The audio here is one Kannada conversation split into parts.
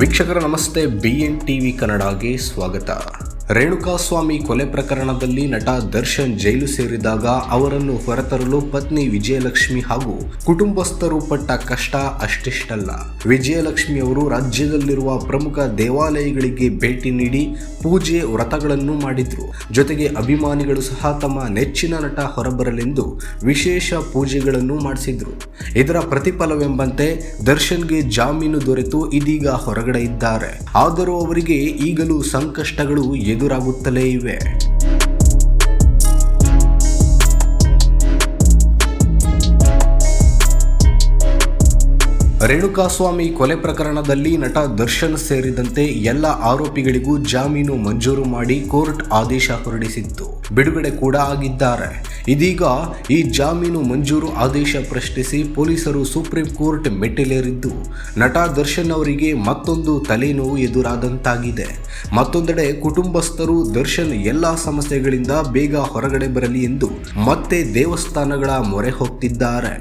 ವೀಕ್ಷಕರ ನಮಸ್ತೆ ಬಿ ಎನ್ ಟಿ ವಿ ಕನ್ನಡಗೆ ಸ್ವಾಗತ. ರೇಣುಕಾಸ್ವಾಮಿ ಕೊಲೆ ಪ್ರಕರಣದಲ್ಲಿ ನಟ ದರ್ಶನ್ ಜೈಲು ಸೇರಿದಾಗ ಅವರನ್ನು ಹೊರತರಲು ಪತ್ನಿ ವಿಜಯಲಕ್ಷ್ಮಿ ಹಾಗೂ ಕುಟುಂಬಸ್ಥರು ಪಟ್ಟ ಕಷ್ಟ ಅಷ್ಟಿಷ್ಟಲ್ಲ. ವಿಜಯಲಕ್ಷ್ಮಿ ಅವರು ರಾಜ್ಯದಲ್ಲಿರುವ ಪ್ರಮುಖ ದೇವಾಲಯಗಳಿಗೆ ಭೇಟಿ ನೀಡಿ ಪೂಜೆ ವ್ರತಗಳನ್ನು ಮಾಡಿದ್ರು. ಜೊತೆಗೆ ಅಭಿಮಾನಿಗಳು ಸಹ ತಮ್ಮ ನೆಚ್ಚಿನ ನಟ ಹೊರಬರಲೆಂದು ವಿಶೇಷ ಪೂಜೆಗಳನ್ನು ಮಾಡಿಸಿದ್ರು. ಇದರ ಪ್ರತಿಫಲವೆಂಬಂತೆ ದರ್ಶನ್ಗೆ ಜಾಮೀನು ದೊರೆತು ಇದೀಗ ಹೊರಗಡೆ ಇದ್ದಾರೆ. ಆದರೂ ಅವರಿಗೆ ಈಗಲೂ ಸಂಕಷ್ಟಗಳು ಎದುರಾಗುತ್ತಲೇ ಇವೆ. ರೇಣುಕಾಸ್ವಾಮಿ ಕೊಲೆ ಪ್ರಕರಣದಲ್ಲಿ ನಟ ದರ್ಶನ್ ಸೇರಿದಂತೆ ಎಲ್ಲ ಆರೋಪಿಗಳಿಗೂ ಜಾಮೀನು ಮಂಜೂರು ಮಾಡಿ ಕೋರ್ಟ್ ಆದೇಶ ಹೊರಡಿಸಿತ್ತು. ಬಿಡುಗಡೆ ಕೂಡ ಆಗಿದ್ದಾರೆ. ಇದೀಗ ಈ ಜಾಮೀನು ಮಂಜೂರು ಆದೇಶ ಪ್ರಶ್ನಿಸಿ ಪೊಲೀಸರು ಸುಪ್ರೀಂ ಕೋರ್ಟ್ ಮೆಟ್ಟಿಲೇರಿದ್ದು, ನಟ ದರ್ಶನ್ ಅವರಿಗೆ ಮತ್ತೊಂದು ತಲೆನೋವು ಎದುರಾದಂತಾಗಿದೆ. ಮತ್ತೊಂದೆಡೆ ಕುಟುಂಬಸ್ಥರು ದರ್ಶನ್ ಎಲ್ಲಾ ಸಮಸ್ಯೆಗಳಿಂದ ಬೇಗ ಹೊರಗಡೆ ಬರಲಿ ಎಂದು ಮತ್ತೆ ದೇವಸ್ಥಾನಗಳ ಮೊರೆ ಹೋಗ್ತಿದ್ದಾರೆ.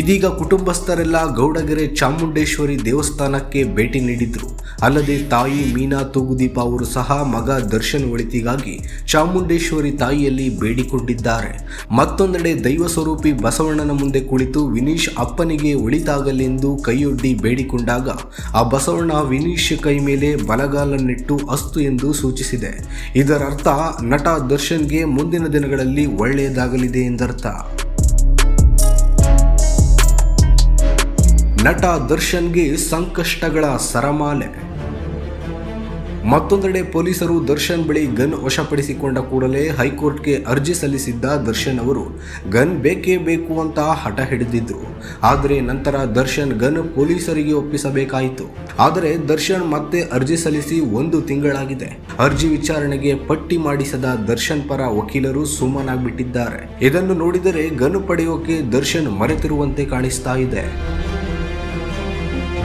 ಇದೀಗ ಕುಟುಂಬಸ್ಥರೆಲ್ಲ ಗೌಡಗೆರೆ ಚಾಮುಂಡೇಶ್ವರಿ ದೇವಸ್ಥಾನಕ್ಕೆ ಭೇಟಿ ನೀಡಿದ್ರು. ಅಲ್ಲದೆ ತಾಯಿ ಮೀನಾ ತೂಗುದೀಪ ಅವರು ಸಹ ಮಗ ದರ್ಶನ್ ಒಳಿತಿಗಾಗಿ ಚಾಮುಂಡೇಶ್ವರಿ ತಾಯಿಯಲ್ಲಿ ಬೇಡಿಕೊಂಡಿದ್ದಾರೆ. ಮತ್ತೊಂದೆಡೆ ದೈವ ಸ್ವರೂಪಿ ಬಸವಣ್ಣನ ಮುಂದೆ ಕುಳಿತು ವಿನೀಶ್ ಅಪ್ಪನಿಗೆ ಒಳಿತಾಗಲೆಂದು ಕೈಯೊಡ್ಡಿ ಬೇಡಿಕೊಂಡಾಗ, ಆ ಬಸವಣ್ಣ ವಿನೀಶ್ ಕೈ ಮೇಲೆ ಬಲಗಾಲನ್ನಿಟ್ಟು ಅಸ್ತು ಎಂದು ಸೂಚಿಸಿದೆ. ಇದರರ್ಥ, ನಟ ದರ್ಶನ್ಗೆ ಮುಂದಿನ ದಿನಗಳಲ್ಲಿ ಒಳ್ಳೆಯದಾಗಲಿದೆ ಎಂದರ್ಥ. ನಟ ದರ್ಶನ್ಗೆ ಸಂಕಷ್ಟಗಳ ಸರಮಾಲೆ. ಮತ್ತೊಂದೆಡೆ ಪೊಲೀಸರು ದರ್ಶನ್ ಬಳಿ ಗನ್ ವಶಪಡಿಸಿಕೊಂಡ ಕೂಡಲೇ ಹೈಕೋರ್ಟ್ಗೆ ಅರ್ಜಿ ಸಲ್ಲಿಸಿದ್ದ ದರ್ಶನ್ ಅವರು, ಗನ್ ಬೇಕೇ ಬೇಕು ಅಂತ ಹಠ ಹಿಡಿದಿದ್ರು. ಆದರೆ ನಂತರ ದರ್ಶನ್ ಗನ್ ಪೊಲೀಸರಿಗೆ ಒಪ್ಪಿಸಬೇಕಾಯಿತು. ಆದರೆ ದರ್ಶನ್ ಮತ್ತೆ ಅರ್ಜಿ ಸಲ್ಲಿಸಿ ಒಂದು ತಿಂಗಳಾಗಿದೆ. ಅರ್ಜಿ ವಿಚಾರಣೆಗೆ ಪಟ್ಟಿ ಮಾಡಿಸದ ದರ್ಶನ್ ಪರ ವಕೀಲರು ಸುಮ್ಮನಾಗ್ಬಿಟ್ಟಿದ್ದಾರೆ. ಇದನ್ನು ನೋಡಿದರೆ ಗನ್ ಪಡೆಯೋಕೆ ದರ್ಶನ್ ಮರೆತಿರುವಂತೆ ಕಾಣಿಸ್ತಾ ಇದೆ.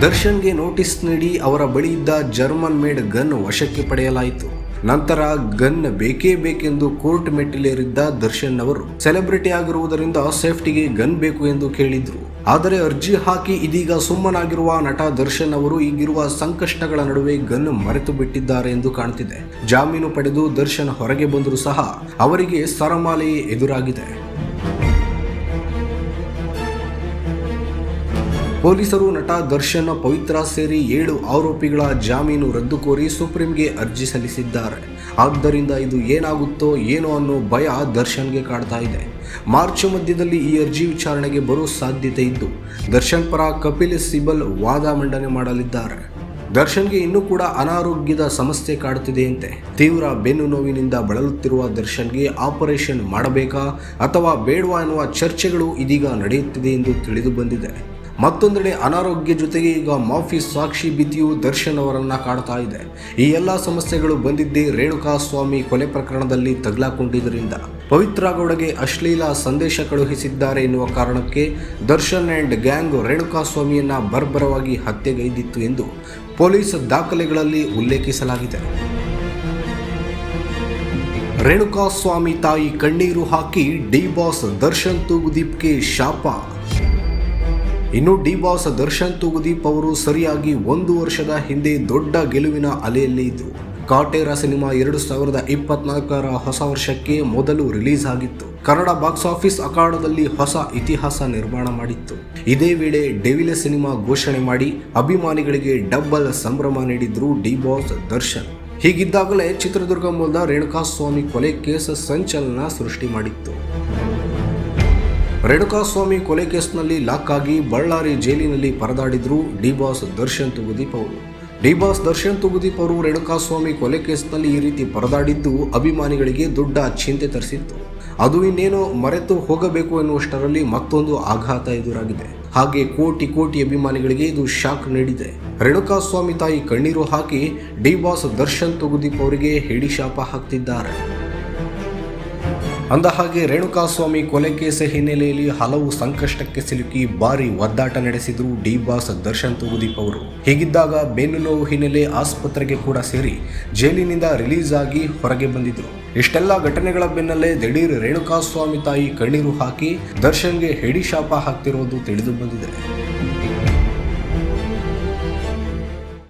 ದರ್ಶನ್ಗೆ ನೋಟಿಸ್ ನೀಡಿ ಅವರ ಬಳಿ ಇದ್ದ ಜರ್ಮನ್ ಮೇಡ್ ಗನ್ ವಶಕ್ಕೆ ಪಡೆಯಲಾಯಿತು. ನಂತರ ಗನ್ ಬೇಕೇ ಬೇಕೆಂದು ಕೋರ್ಟ್ ಮೆಟ್ಟಿಲೇರಿದ್ದ ದರ್ಶನ್ ಅವರು ಸೆಲೆಬ್ರಿಟಿ ಆಗಿರುವುದರಿಂದ ಸೇಫ್ಟಿಗೆ ಗನ್ ಬೇಕು ಎಂದು ಕೇಳಿದ್ರು. ಆದರೆ ಅರ್ಜಿ ಹಾಕಿ ಇದೀಗ ಸುಮ್ಮನಾಗಿರುವ ನಟ ದರ್ಶನ್ ಅವರು ಈಗಿರುವ ಸಂಕಷ್ಟಗಳ ನಡುವೆ ಗನ್ ಮರೆತು ಬಿಟ್ಟಿದ್ದಾರೆ ಎಂದು ಕಾಣ್ತಿದೆ. ಜಾಮೀನು ಪಡೆದು ದರ್ಶನ್ ಹೊರಗೆ ಬಂದರೂ ಸಹ ಅವರಿಗೆ ಸರಮಾಲೆಯೇ ಎದುರಾಗಿದೆ. ಪೊಲೀಸರು ನಟ ದರ್ಶನ್ ಪವಿತ್ರ ಸೇರಿ ಏಳು ಆರೋಪಿಗಳ ಜಾಮೀನು ರದ್ದು ಕೋರಿ ಸುಪ್ರೀಂಗೆ ಅರ್ಜಿ ಸಲ್ಲಿಸಿದ್ದಾರೆ. ಆದ್ದರಿಂದ ಇದು ಏನಾಗುತ್ತೋ ಏನೋ ಅನ್ನೋ ಭಯ ದರ್ಶನ್ಗೆ ಕಾಡ್ತಾ ಇದೆ. ಮಾರ್ಚ್ ಮಧ್ಯದಲ್ಲಿ ಈ ಅರ್ಜಿ ವಿಚಾರಣೆಗೆ ಬರೋ ಸಾಧ್ಯತೆ ಇದ್ದು, ದರ್ಶನ್ ಪರ ಕಪಿಲ್ ಸಿಬಲ್ ವಾದ ಮಂಡನೆ ಮಾಡಲಿದ್ದಾರೆ. ದರ್ಶನ್ಗೆ ಇನ್ನೂ ಕೂಡ ಅನಾರೋಗ್ಯದ ಸಮಸ್ಯೆ ಕಾಡುತ್ತಿದೆಯಂತೆ ತೀವ್ರ ಬೆನ್ನು ನೋವಿನಿಂದ ಬಳಲುತ್ತಿರುವ ದರ್ಶನ್ಗೆ ಆಪರೇಷನ್ ಮಾಡಬೇಕಾ ಅಥವಾ ಬೇಡವಾ ಎನ್ನುವ ಚರ್ಚೆಗಳು ಇದೀಗ ನಡೆಯುತ್ತಿದೆ ಎಂದು ತಿಳಿದು ಬಂದಿದೆ. ಮತ್ತೊಂದೆಡೆ ಅನಾರೋಗ್ಯ ಜೊತೆಗೆ ಈಗ ಮಾಫಿ ಸಾಕ್ಷಿ ಬಿದ್ದಿಯು ದರ್ಶನ್ ಅವರನ್ನ ಕಾಡ್ತಾ ಇದೆ. ಈ ಎಲ್ಲ ಸಮಸ್ಯೆಗಳು ಬಂದಿದ್ದೇ ರೇಣುಕಾ ಸ್ವಾಮಿ ಕೊಲೆ ಪ್ರಕರಣದಲ್ಲಿ ತಗ್ಲಾಕೊಂಡಿದ್ದರಿಂದ. ಪವಿತ್ರ ಗೌಡಗೆ ಅಶ್ಲೀಲ ಸಂದೇಶ ಕಳುಹಿಸಿದ್ದಾರೆ ಎನ್ನುವ ಕಾರಣಕ್ಕೆ ದರ್ಶನ್ ಅಂಡ್ ಗ್ಯಾಂಗ್ ರೇಣುಕಾ ಸ್ವಾಮಿಯನ್ನ ಬರ್ಬರವಾಗಿ ಹತ್ಯೆಗೈದಿತ್ತು ಎಂದು ಪೊಲೀಸ್ ದಾಖಲೆಗಳಲ್ಲಿ ಉಲ್ಲೇಖಿಸಲಾಗಿದೆ. ರೇಣುಕಾ ಸ್ವಾಮಿ ತಾಯಿ ಕಣ್ಣೀರು ಹಾಕಿ ಡಿ ಬಾಸ್ ದರ್ಶನ್ ತೂಗುದೀಪ್ಗೆ ಶಾಪ. ಇನ್ನು ಡಿ ಬಾಸ್ ದರ್ಶನ್ ತೂಗುದೀಪ್ ಅವರು ಸರಿಯಾಗಿ ಒಂದು ವರ್ಷದ ಹಿಂದೆ ದೊಡ್ಡ ಗೆಲುವಿನ ಅಲೆಯಲ್ಲಿ ಇದ್ರು ಕಾಟೇರ ಸಿನಿಮಾ ಎರಡು ಸಾವಿರದ ಇಪ್ಪತ್ನಾಲ್ಕರ ಹೊಸ ವರ್ಷಕ್ಕೆ ಮೊದಲು ರಿಲೀಸ್ ಆಗಿತ್ತು. ಕನ್ನಡ ಬಾಕ್ಸ್ ಆಫೀಸ್ ಅಖಾಡದಲ್ಲಿ ಹೊಸ ಇತಿಹಾಸ ನಿರ್ಮಾಣ ಮಾಡಿತ್ತು. ಇದೇ ವೇಳೆ ಡೆವಿಲೆ ಸಿನಿಮಾ ಘೋಷಣೆ ಮಾಡಿ ಅಭಿಮಾನಿಗಳಿಗೆ ಡಬ್ಬಲ್ ಸಂಭ್ರಮ ನೀಡಿದ್ರು ಡಿ ಬಾಸ್ ದರ್ಶನ್. ಹೀಗಿದ್ದಾಗಲೇ ಚಿತ್ರದುರ್ಗ ಮೂಲದ ರೇಣುಕಾಸ್ವಾಮಿ ಕೊಲೆ ಕೇಸ್ ಸಂಚಲನ ಸೃಷ್ಟಿ ಮಾಡಿತ್ತು. ರೇಣುಕಾಸ್ವಾಮಿ ಕೊಲೆ ಕೇಸ್ನಲ್ಲಿ ಲಾಕ್ ಆಗಿ ಬಳ್ಳಾರಿ ಜೈಲಿನಲ್ಲಿ ಪರದಾಡಿದ್ರು ಡಿ ಬಾಸ್ ದರ್ಶನ್ ತುಗುದೀಪ್ ಅವರು. ಡಿ ಬಾಸ್ ದರ್ಶನ್ ತುಗುದೀಪ್ ಅವರು ರೇಣುಕಾಸ್ವಾಮಿ ಕೊಲೆ ಕೇಸ್ನಲ್ಲಿ ಈ ರೀತಿ ಪರದಾಡಿದ್ದು ಅಭಿಮಾನಿಗಳಿಗೆ ದೊಡ್ಡ ಚಿಂತೆ ತರಿಸಿತ್ತು. ಅದು ಇನ್ನೇನೋ ಮರೆತು ಹೋಗಬೇಕು ಎನ್ನುವಷ್ಟರಲ್ಲಿ ಮತ್ತೊಂದು ಆಘಾತ ಎದುರಾಗಿದೆ. ಹಾಗೆ ಕೋಟಿ ಕೋಟಿ ಅಭಿಮಾನಿಗಳಿಗೆ ಇದು ಶಾಕ್ ನೀಡಿದೆ. ರೇಣುಕಾಸ್ವಾಮಿ ತಾಯಿ ಕಣ್ಣೀರು ಹಾಕಿ ಡಿ ಬಾಸ್ ದರ್ಶನ್ ತುಗುದೀಪ್ ಅವರಿಗೆ ಹೇಡಿ ಶಾಪ ಹಾಕ್ತಿದ್ದಾರೆ. ಅಂದಹಾಗೆ ರೇಣುಕಾಸ್ವಾಮಿ ಕೊಲೆ ಕೇಸ್ ಹಿನ್ನೆಲೆಯಲ್ಲಿ ಹಲವು ಸಂಕಷ್ಟಕ್ಕೆ ಸಿಲುಕಿ ಭಾರಿ ಒದ್ದಾಟ ನಡೆಸಿದ್ರು ಡಿ ಬಾಸ್ ದರ್ಶನ್ ತುಗುದೀಪ್ ಅವರು. ಹೀಗಿದ್ದಾಗ ಬೆನ್ನು ನೋವು ಹಿನ್ನೆಲೆ ಆಸ್ಪತ್ರೆಗೆ ಕೂಡ ಸೇರಿ ಜೈಲಿನಿಂದ ರಿಲೀಸ್ ಆಗಿ ಹೊರಗೆ ಬಂದಿದ್ರು. ಇಷ್ಟೆಲ್ಲ ಘಟನೆಗಳ ಬೆನ್ನಲ್ಲೇ ದಿಢೀರ್ ರೇಣುಕಾಸ್ವಾಮಿ ತಾಯಿ ಕಣ್ಣೀರು ಹಾಕಿ ದರ್ಶನ್ಗೆ ಹೆಡಿ ಶಾಪ ಹಾಕ್ತಿರೋದು ತಿಳಿದು ಬಂದಿದೆ.